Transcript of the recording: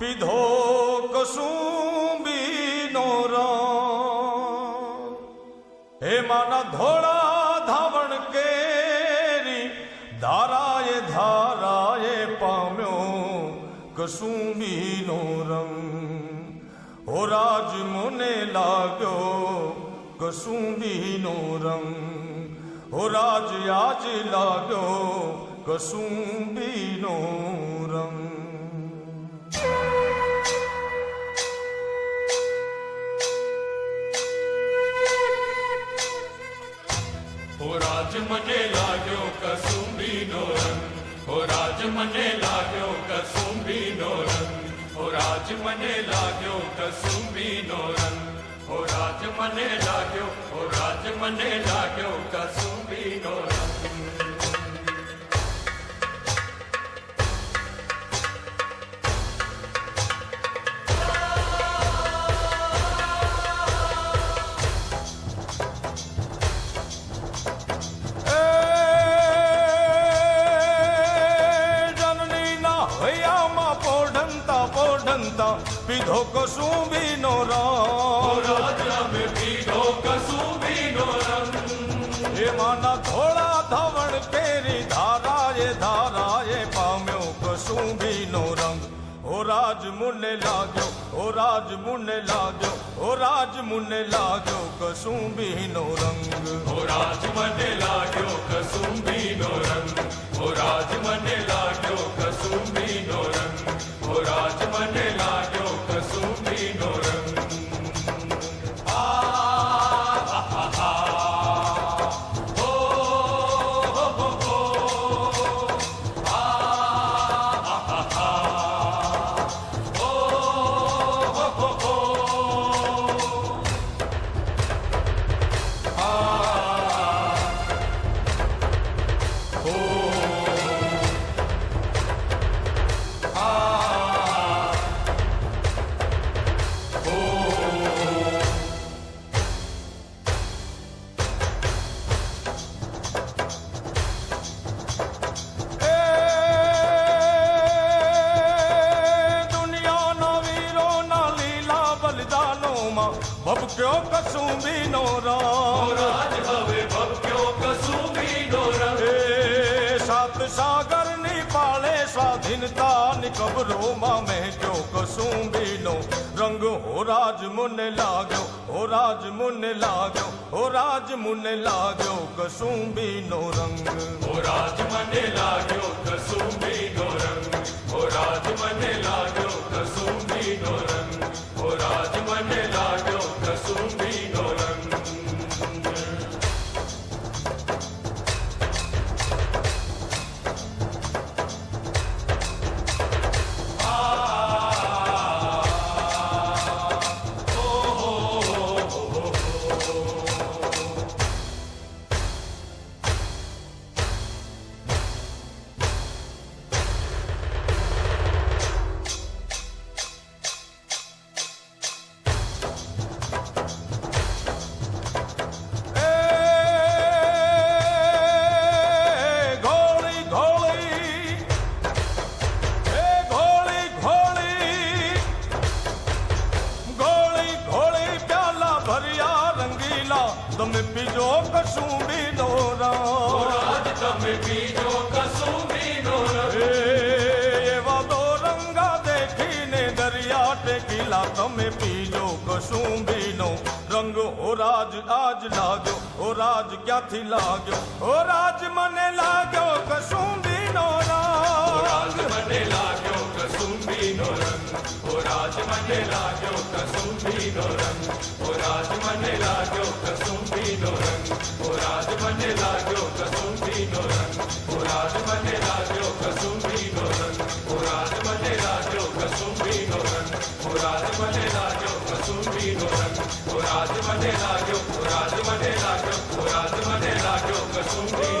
પીધો કસુંબીનો રામ હે માના ધોળા ધાવણ કેરી ધારાએ ધારાએ પામ્યો કસુંબીનો રંગ હો રાજ મને લાગ્યો કસુંબીનો રંગ હો રાજ આજ લાગ્યો કસુંબીનો રંગ મને લાગ્યો કસુંબીનો રંગ હો રાજ મને લાગ્યો कसुबिनो रंग ओ राज मुने लागो ओ राज मुने लागो ओ राज मुने लाग्यो कसुबिनो रंग ओ राज मने कसू कसुबिनो रंग ओ राज मने लाग्यो भव क्यों कसू बीनो राज भवे भव क्यों कसू बीनो हे सात सागर नि पाले स्वाधीनता निकब रोमा में क्यों कसू नो। रंग हो राज मुन लागो, हो राज मुन लागो, हो राज मुन लागो कसू बीनो रंग। हो राज मन लागो कसू बीनो रंग। हो राज मन लागो कसू बीनो रंग। તમે પીજો કસુંબીનો હો રામ રાજ તમે પીજો કસુંબીનો રંગ એ એવા તો રંગા દેખીને દરિયા ટેકીલા તમે પીજો કસુંબીનો રંગ હો રાજ આજ લાગ્યો હો રાજ ક્યાંથી લાગ્યો હો રાજ મને લાગ્યો કસુંબીનો હો રાજ રાગ મને લાગ્યો કસુંબીનો રંગ હો રાજ મને લાગ્યો કસુંબીનો રંગ હો રાજ મને લાગ્યો કસુંબીનો नो रंग ओ राज मने लाग्यो कसुंबी नो रंग ओ राज मने लाग्यो कसुंबी नो रंग ओ राज मने लाग्यो कसुंबी नो रंग ओ राज मने लाग्यो कसुंबी नो रंग ओ राज मने लाग्यो ओ राज मने लाग्यो ओ राज मने लाग्यो कसुंबी